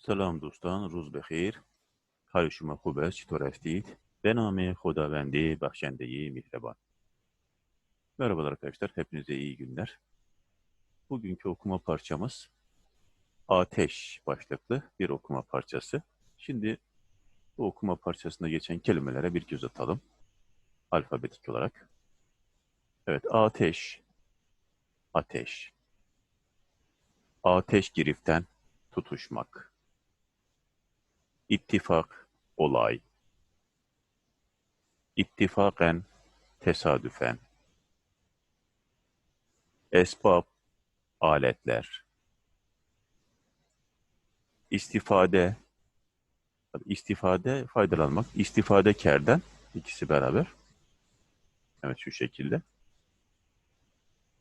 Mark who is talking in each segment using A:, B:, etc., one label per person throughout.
A: سلام دوستان روز بخیر حال شما خوب است چطور هستید به نام خداوندی بخشنده مهربان Merhabalar arkadaşlar hepinize iyi günler bugünkü okuma parçamız ateş başlıklı bir okuma parçası şimdi bu okuma parçasında geçen kelimelere bir göz atalım alfabetik olarak evet ateş ateş ateş giriften tutuşmak İttifak, olay. İttifaken, tesadüfen. Esbab, aletler. İstifade, istifade, faydalanmak. İstifade kerden, ikisi beraber. Evet şu şekilde.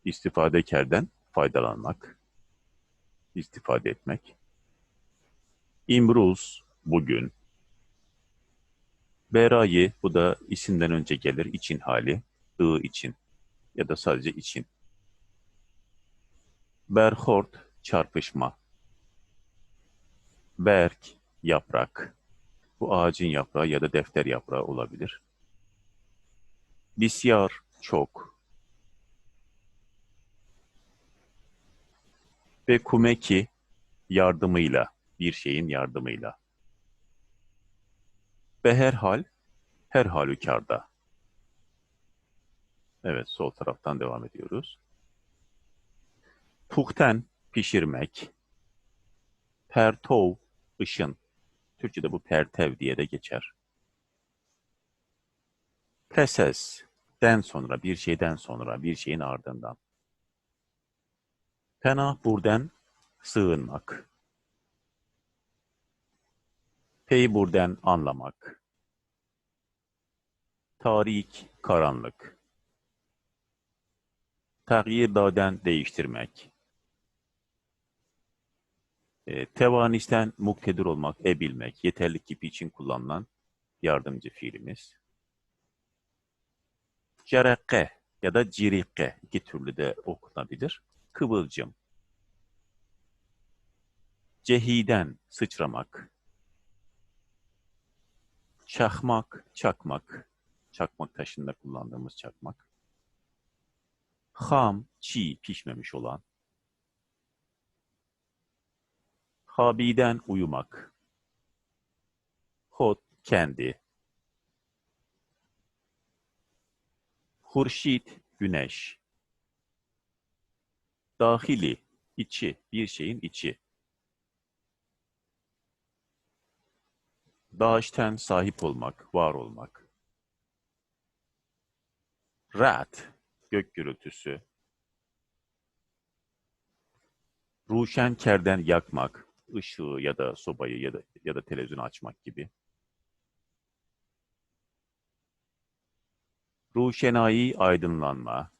A: İstifade kerden, faydalanmak. İstifade etmek. İmruz, bugün. Berayı, bu da isimden önce gelir, için hali, ı için ya da sadece için. Berhort, çarpışma. Berk, yaprak. Bu ağacın yaprağı ya da defter yaprağı olabilir. Bisyar, çok. Ve kumeki, yardımıyla, bir şeyin yardımıyla. Ve her hal, her halükarda. Evet, sol taraftan devam ediyoruz. Puhten, pişirmek. Pertov, ışın. Türkçe'de bu pertev diye de geçer. Preses, den sonra, bir şeyden sonra, bir şeyin ardından. Penah burden, sığınmak. Peyburden anlamak. Tarik, karanlık. Tağyir daden değiştirmek. E, tevanisten muktedir olmak, ebilmek, yeterlik gibi için kullanılan yardımcı fiilimiz. Cerekke ya da cirikke iki türlü de okunabilir. Kıvılcım. Cehiden sıçramak. Çakmak, çakmak. Çakmak taşında kullandığımız çakmak. Ham, çiğ, pişmemiş olan. Habiden uyumak. Hot, kendi. Hurşit, güneş. Dahili, içi, bir şeyin içi. Daşten sahip olmak, var olmak. Rat, gök gürültüsü. Ruşen kerden yakmak, ışığı ya da sobayı ya da ya da televizyonu açmak gibi. Ruşenai aydınlanma.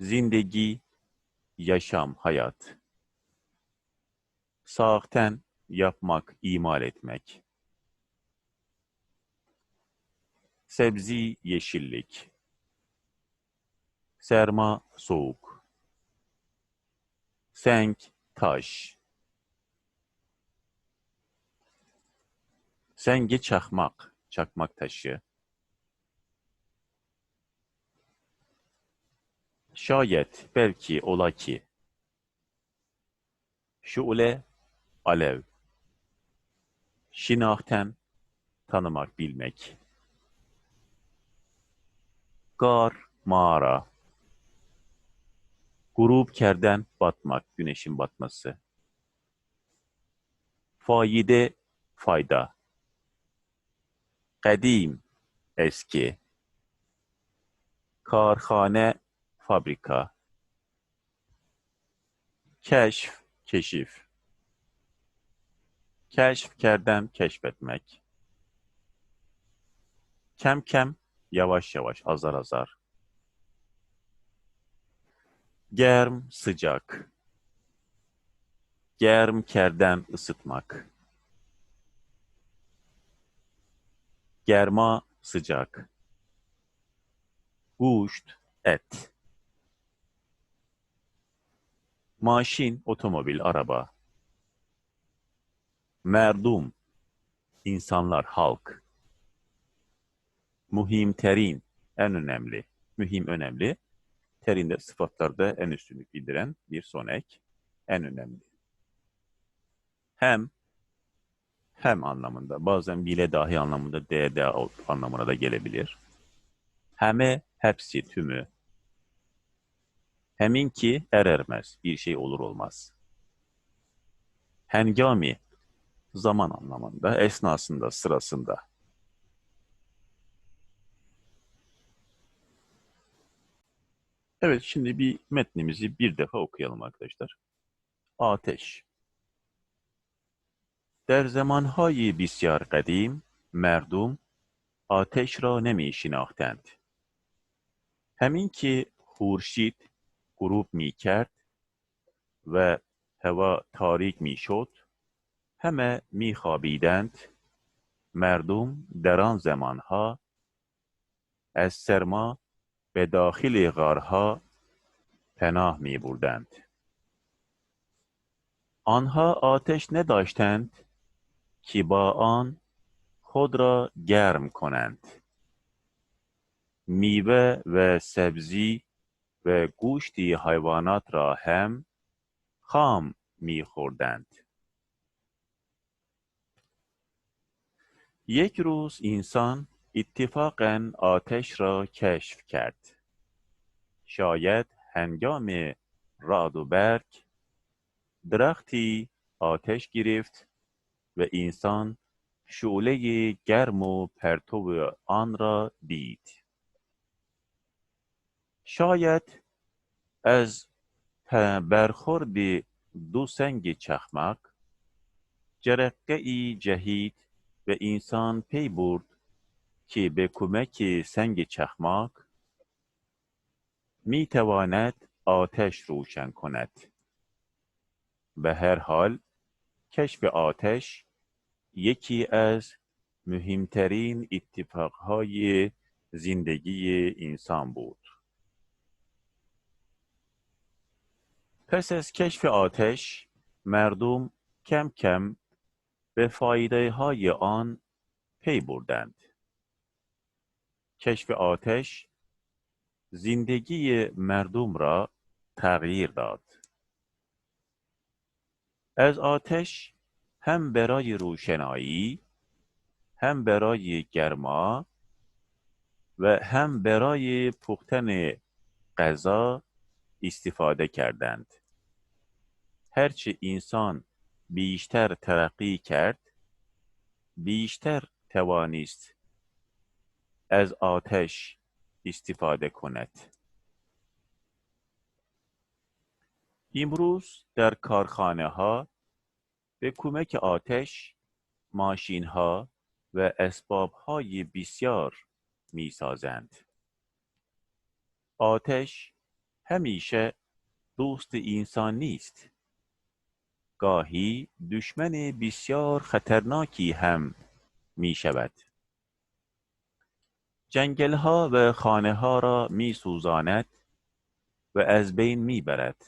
A: Zindegi yaşam, hayat. Sağten yapmak, imal etmek. Sebzi, yeşillik. Serma, soğuk. Senk, taş. Senge çakmak, çakmak taşı. Şayet, belki, ola ki. Şule, alev. Şinahten, tanımak, bilmek. Gar, mağara. Grup kerden batmak, güneşin batması. Faide, fayda. Kadim, eski. Karhane, fabrika. Keşf, keşif. Keşf, kerdem, keşfetmek. Kem kem, yavaş yavaş, azar azar. Germ, sıcak. Germ, kerden, ısıtmak. Germa, sıcak. Guşt, et. Maşin, otomobil, araba. Merdum, insanlar, halk. Muhimterin, en önemli. Mühim, önemli. Terinde sıfatlarda en üstünlük bildiren bir son ek. En önemli. Hem, hem anlamında, bazen bile dahi anlamında de, de anlamına da gelebilir. Heme, hepsi, tümü. Hemin ki er ermez, bir şey olur olmaz. Hengami, zaman anlamında, esnasında, sırasında. Evet, şimdi bir metnimizi bir defa okuyalım arkadaşlar. Ateş. در زمانهای بسیار قدیم مردم آتش را نمی شناختند. همین که خورشید غروب می کرد و هوا تاریک می شد همه می خوابیدند مردم در آن زمانها از سرما به داخل غارها پناه می بردند. آنها آتش نداشتند که با آن خود را گرم کنند. میوه و سبزی و گوشتی حیوانات را هم خام میخوردند. یک روز انسان اتفاقا آتش را کشف کرد. شاید هنگام رعد و برگ درختی آتش گرفت و انسان شعله گرم و پرتو آن را دید. شاید از برخورد دو سنگ چخمک جرقه ای جهید و انسان پی برد که به کمک سنگ چخماک می تواند آتش روشن کند. به هر حال کشف آتش یکی از مهمترین اتفاقهای زندگی انسان بود. پس از کشف آتش مردم کم کم به فایده های آن پی بردند. کشف آتش زندگی مردم را تغییر داد. از آتش هم برای روشنایی هم برای گرما و هم برای پختن غذا استفاده کردند. هرچه انسان بیشتر ترقی کرد بیشتر توانست از آتش استفاده کند. امروز در کارخانه ها به کمک آتش ماشین ها و اسباب های بسیار می سازند. آتش همیشه دوست انسان نیست. گاهی دشمن بسیار خطرناکی هم می شود. جنگل ها و خانه ها را می سوزاند و از بین می برد.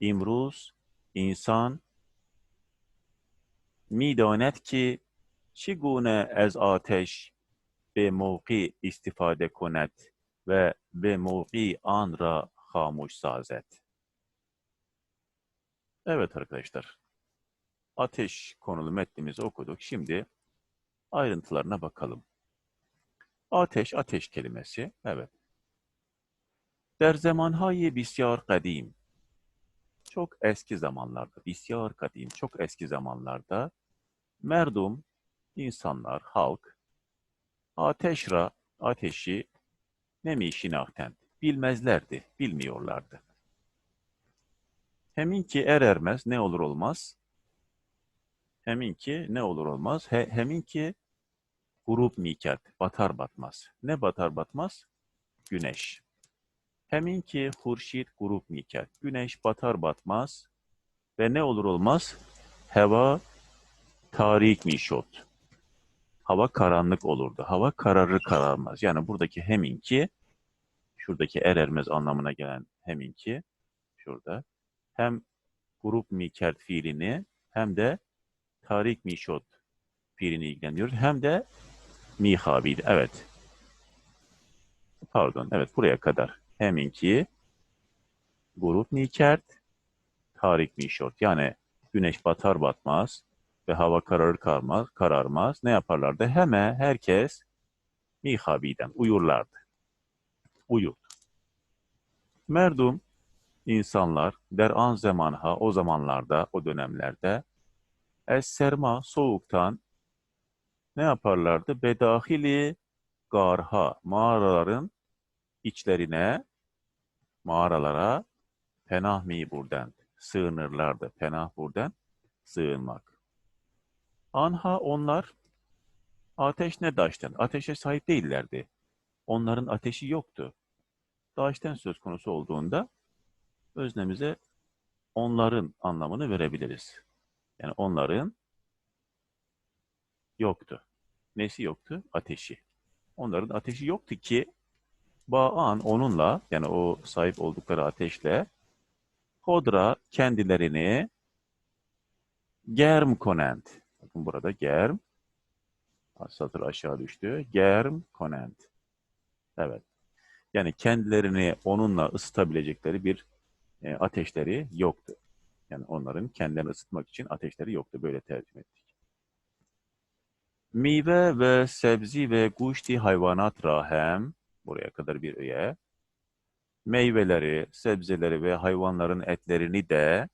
A: امروز انسان می داند که چگونه از آتش به موقع استفاده کند ve ve mevki anra hamuş sazet. Evet arkadaşlar. Ateş konulu metnimizi okuduk. Şimdi ayrıntılarına bakalım. Ateş, ateş kelimesi. Evet. Der zamanhay bisyar kadim. Çok eski zamanlarda, bisyar kadim, çok eski zamanlarda merdum, insanlar, halk, ateşra, ateşi nemi şinahten, bilmezlerdi, bilmiyorlardı. Hemin ki er ermez ne olur olmaz, hemin ki ne olur olmaz, he, hemin ki grup mikat, batar batmaz. Ne batar batmaz? Güneş. Hemin ki hurşit grup mikat, güneş batar batmaz ve ne olur olmaz? Heva tarik mişot hava karanlık olurdu. Hava kararır kararmaz. Yani buradaki heminki, şuradaki er ermez anlamına gelen heminki, şurada, hem grup mikert fiilini hem de Tarik Mişot fiilini ilgilendiriyoruz. Hem de Mihabid. Evet. Pardon. Evet buraya kadar. Heminki grup Nikert Tarik Mişot. Yani güneş batar batmaz ve hava kararır karmaz, kararmaz. Ne yaparlardı? Hemen herkes Mihabiden uyurlardı. Uyurdu. Merdum insanlar der an zamanha o zamanlarda, o dönemlerde es serma soğuktan ne yaparlardı? Bedahili garha mağaraların içlerine mağaralara penah mi buradan sığınırlardı. Penah buradan sığınmak. Anha onlar ateş ne daştan? Ateşe sahip değillerdi. Onların ateşi yoktu. Daşten söz konusu olduğunda öznemize onların anlamını verebiliriz. Yani onların yoktu. Nesi yoktu? Ateşi. Onların ateşi yoktu ki Ba'an onunla yani o sahip oldukları ateşle Hodra kendilerini germ konent. Bakın burada germ satır aşağı düştü. Germ konent. Evet. Yani kendilerini onunla ısıtabilecekleri bir e, ateşleri yoktu. Yani onların kendilerini ısıtmak için ateşleri yoktu. Böyle tercüme ettik. Meyve ve sebzi ve guşti hayvanat rahem buraya kadar bir üye. Meyveleri, sebzeleri ve hayvanların etlerini de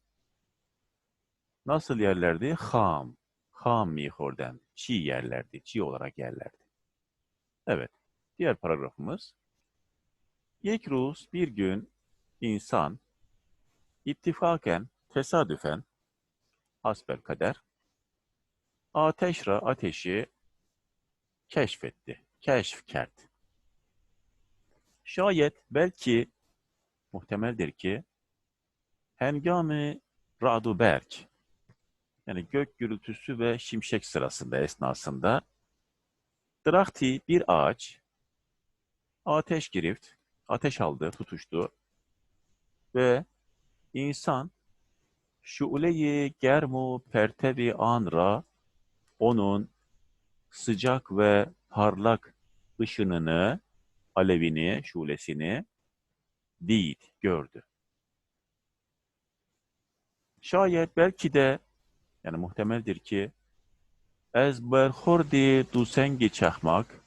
A: nasıl yerlerdi? Ham. Ham mihorden. Çiğ yerlerdi. Çiğ olarak yerlerdi. Evet. Diğer paragrafımız. Yekruz bir gün insan ittifaken, tesadüfen, hasbel kader, ateşra ateşi keşfetti. Keşfkert. Şayet belki muhtemeldir ki hengame radu berk yani gök gürültüsü ve şimşek sırasında esnasında drakti bir ağaç ateş girift ateş aldı, tutuştu ve insan şuleyi germu pertevi anra onun sıcak ve parlak ışınını, alevini, şulesini değil, gördü. Şayet belki de yani muhtemeldir ki ez berhordi dusengi çakmak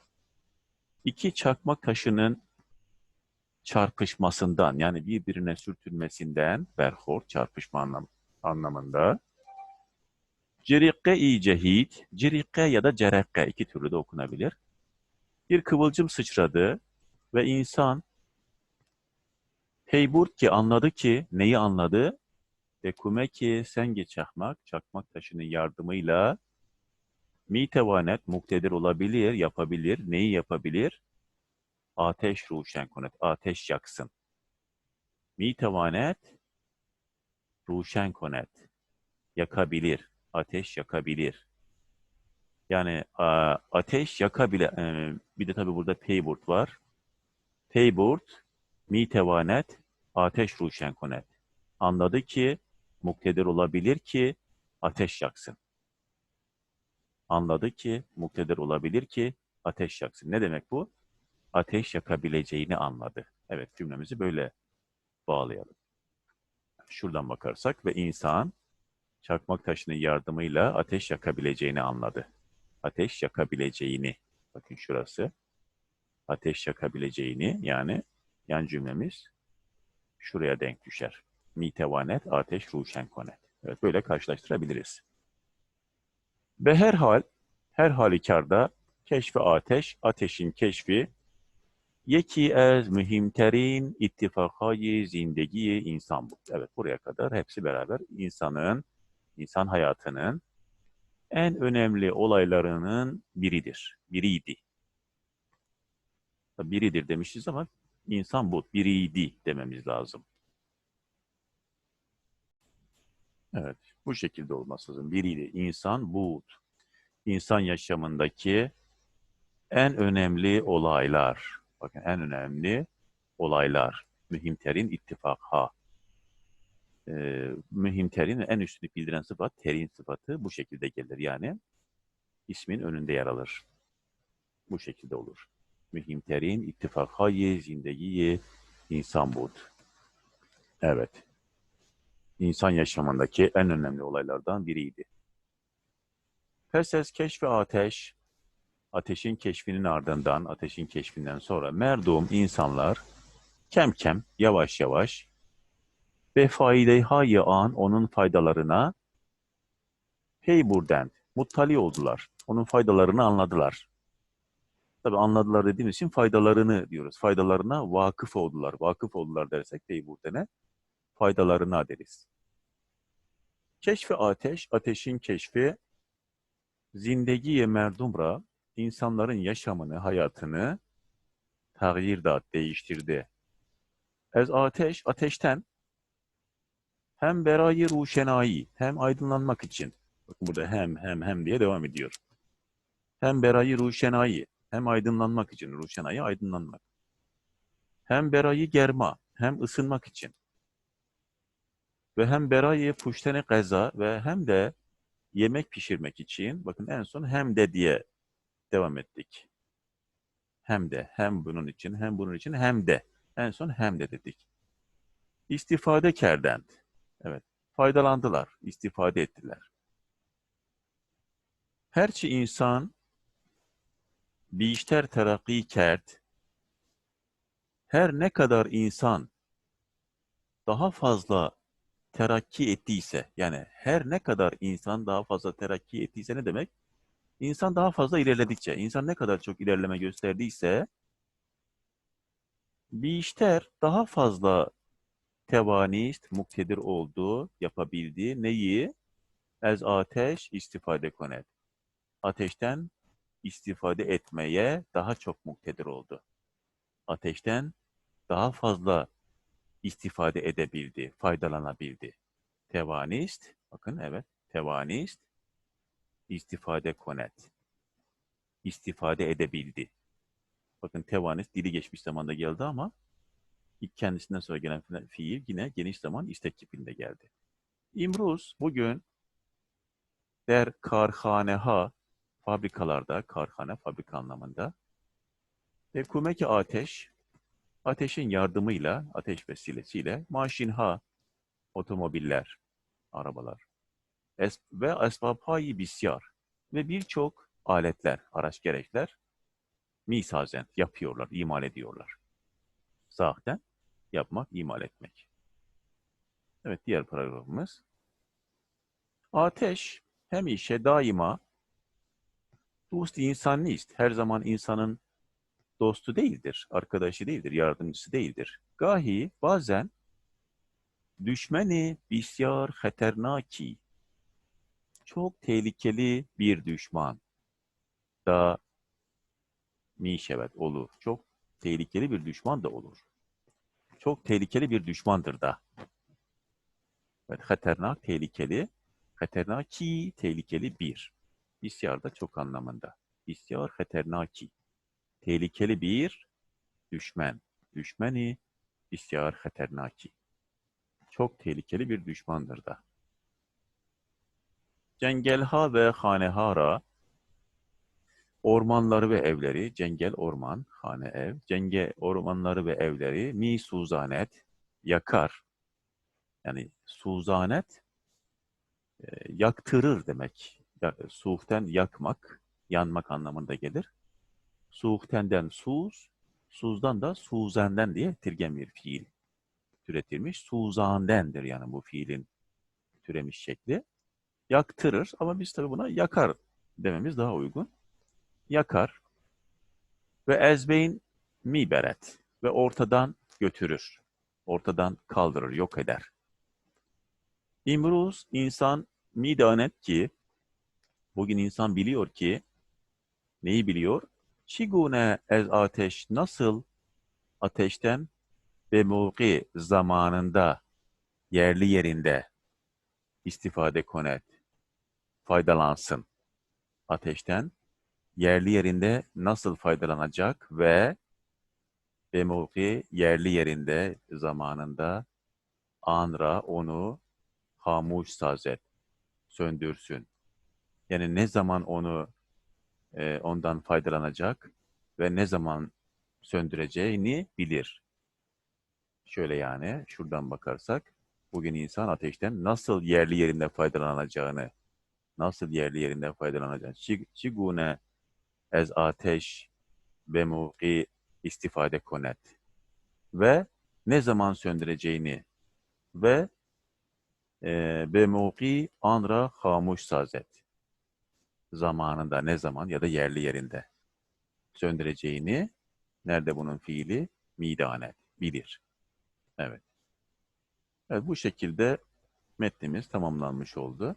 A: iki çakmak taşının çarpışmasından yani birbirine sürtünmesinden berhor çarpışma anlam anlamında Cirikke-i cehid, cirikke ya da cerekke iki türlü de okunabilir. Bir kıvılcım sıçradı ve insan Heyburt ki anladı ki, neyi anladı? Dekume ki senge çakmak, çakmak taşının yardımıyla mitevanet, muktedir olabilir, yapabilir. Neyi yapabilir? Ateş ruşen konet, ateş yaksın. Mitevanet, ruşen konet, yakabilir, ateş yakabilir. Yani ateş yakabilir. E, bir de tabii burada peyburt var. Peyburt, mitevanet, ateş ruşen konet. Anladı ki muktedir olabilir ki ateş yaksın. Anladı ki muktedir olabilir ki ateş yaksın. Ne demek bu? Ateş yakabileceğini anladı. Evet cümlemizi böyle bağlayalım. Şuradan bakarsak ve insan çakmak taşının yardımıyla ateş yakabileceğini anladı. Ateş yakabileceğini. Bakın şurası. Ateş yakabileceğini yani yan cümlemiz şuraya denk düşer. Mitevanet, ateş, ruşen konet. Evet böyle karşılaştırabiliriz. Ve her hal, her halükarda keşfi ateş, ateşin keşfi yeki ez mühimterin ittifakayı zindegi insan bu. Evet buraya kadar hepsi beraber insanın, insan hayatının en önemli olaylarının biridir. Biriydi. Biridir demişiz ama insan bu, biriydi dememiz lazım. Evet, bu şekilde olması lazım. Biriydi. İnsan bu. İnsan yaşamındaki en önemli olaylar. Bakın en önemli olaylar. Mühimterin ittifak ha. e, mühimterin ve en üstünlük bildiren sıfat terin sıfatı bu şekilde gelir. Yani ismin önünde yer alır. Bu şekilde olur. Mühimterin ittifakayı zindegiyi insan bud. Evet. İnsan yaşamındaki en önemli olaylardan biriydi. Pes ez keşfi ateş, ateşin keşfinin ardından, ateşin keşfinden sonra merdum insanlar kem kem, yavaş yavaş ve faydayı an onun faydalarına heyburden, muttali oldular. Onun faydalarını anladılar. Tabi anladılar dediğimiz için faydalarını diyoruz. Faydalarına vakıf oldular. Vakıf oldular dersek heyburden'e faydalarına deriz. Keşfi ateş, ateşin keşfi zindegiye merdumra insanların yaşamını, hayatını tağyir dat, değiştirdi. Ez ateş, ateşten hem berayı ruşenayı, hem aydınlanmak için. Bakın burada hem, hem, hem diye devam ediyor. Hem berayı ruşenayı, hem aydınlanmak için. Ruşenayı aydınlanmak. Hem berayı germa, hem ısınmak için. Ve hem berayı puştene gaza ve hem de yemek pişirmek için. Bakın en son hem de diye devam ettik. Hem de, hem bunun için, hem bunun için, hem de. En son hem de dedik. İstifade kerdent. Evet, faydalandılar, istifade ettiler. Herçi insan bişter terakki kert, her ne kadar insan daha fazla terakki ettiyse, yani her ne kadar insan daha fazla terakki ettiyse ne demek? İnsan daha fazla ilerledikçe, insan ne kadar çok ilerleme gösterdiyse, Bişter daha fazla tevanist, muktedir oldu, yapabildi. Neyi? Ez ateş istifade konet. Ateşten istifade etmeye daha çok muktedir oldu. Ateşten daha fazla istifade edebildi, faydalanabildi. Tevanist, bakın evet, tevanist, istifade konet. İstifade edebildi. Bakın tevanist dili geçmiş zamanda geldi ama ilk kendisinden sonra gelen fiil yine geniş zaman istek kipinde geldi. İmruz bugün der karhaneha fabrikalarda, karhane fabrika anlamında ve kumeki ateş ateşin yardımıyla, ateş vesilesiyle maşinha otomobiller, arabalar es ve esbabhayi bisyar ve birçok aletler, araç gerekler misazen yapıyorlar, imal ediyorlar. Zaten yapmak, imal etmek. Evet, diğer paragrafımız. Ateş hem işe daima dost insanist, her zaman insanın dostu değildir, arkadaşı değildir, yardımcısı değildir. Gahi bazen düşmeni bisyar haternaki, çok tehlikeli bir düşman da mişevet olur. Çok tehlikeli bir düşman da olur. Çok tehlikeli bir düşmandır da. Evet, haternak tehlikeli. Haternaki tehlikeli bir. İsyar da çok anlamında. İsyar haternaki. Tehlikeli bir düşman. Düşmeni isyar haternaki. Çok tehlikeli bir düşmandır da. Cengelha ve hanehara Ormanları ve evleri, cengel orman, hane ev, cenge ormanları ve evleri, mi suzanet, yakar. Yani suzanet, e, yaktırır demek. Ya, suhten yakmak, yanmak anlamında gelir. Suhtenden suz, suzdan da suzenden diye tirgen bir fiil türetilmiş. Suzandendir yani bu fiilin türemiş şekli. Yaktırır ama biz tabi buna yakar dememiz daha uygun yakar ve ezbeyn miberet ve ortadan götürür. Ortadan kaldırır, yok eder. İmruz insan midanet ki bugün insan biliyor ki neyi biliyor? Çigune ez ateş nasıl ateşten ve mevki zamanında yerli yerinde istifade konet faydalansın ateşten yerli yerinde nasıl faydalanacak ve ve mevki yerli yerinde zamanında anra onu hamuş sazet, söndürsün. Yani ne zaman onu e, ondan faydalanacak ve ne zaman söndüreceğini bilir. Şöyle yani şuradan bakarsak bugün insan ateşten nasıl yerli yerinde faydalanacağını, nasıl yerli yerinde faydalanacağını, çi- çigune ez ateş ve mevki istifade konet ve ne zaman söndüreceğini ve e, be mevki anra hamuş sazet zamanında ne zaman ya da yerli yerinde söndüreceğini nerede bunun fiili midanet bilir. Evet. Evet bu şekilde metnimiz tamamlanmış oldu.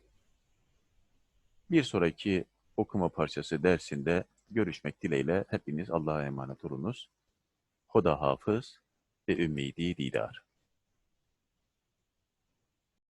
A: Bir sonraki okuma parçası dersinde görüşmek dileğiyle hepiniz Allah'a emanet olunuz. Hoda hafız ve ümmidi didar.